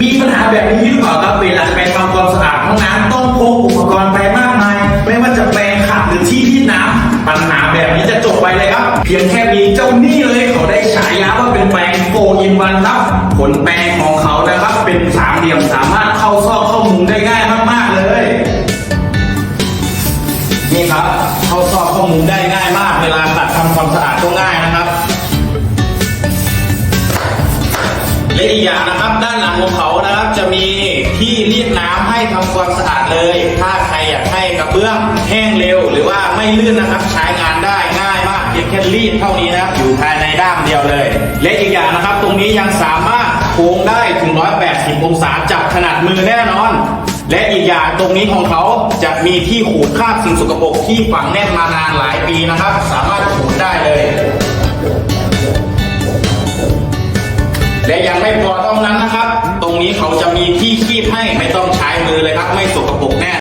มีปัญหาแบบนี้หรือเปล่าครับเวลาไปทำความสะอาดห้องน้ำต้องพกอุปกรณ์ไปมากมาย ไม่ว่าจะแปรงขัดหรือที่ที่น้ำปัญหาแบบนี้จะจบไปเลยครับ เพียงแค่มีเจ้านี่เลยเขาได้ฉายาว่าเป็นแปรงโฟอินวันครับผลแปรงของเขานะครับเป็นสามเหลี่ยมสามารถเข้าซอกเข้ามุมได้ง่ายมากๆเลย นี่ครับเข้าซอกเข้ามุมได้ง่ายมาก เวลาตัดทำความสะอาดก็ง่ายนะ และอีกอย่างนะครับ ด้านหลังของเขานะครับ จะมีที่รีดน้ำให้ทำความสะอาดเลย ถ้าใครอยากให้กระเบื้องแห้งเร็ว หรือว่าไม่ลื่นนะครับ ใช้งานได้ง่ายมากเพียงแค่รีดเท่านี้นะครับอยู่ภายในด้ามเดียวเลย และอีกอย่างนะครับ ตรงนี้ยังสามารถโค้งได้ถึง 180 องศาจับขนาดมือแน่นอนและอีกอย่างตรงนี้ของเขาจะมีที่ขูดคราบสิ่งสกปรกที่ฝังแน่นมานานหลายปีนะครับ สามารถขูดได้เลย และยังไม่พอเท่านั้นนะครับ ตรงนี้เขาจะมีที่คีบให้ไม่ต้องใช้มือเลยครับ ไม่สกปรกแน่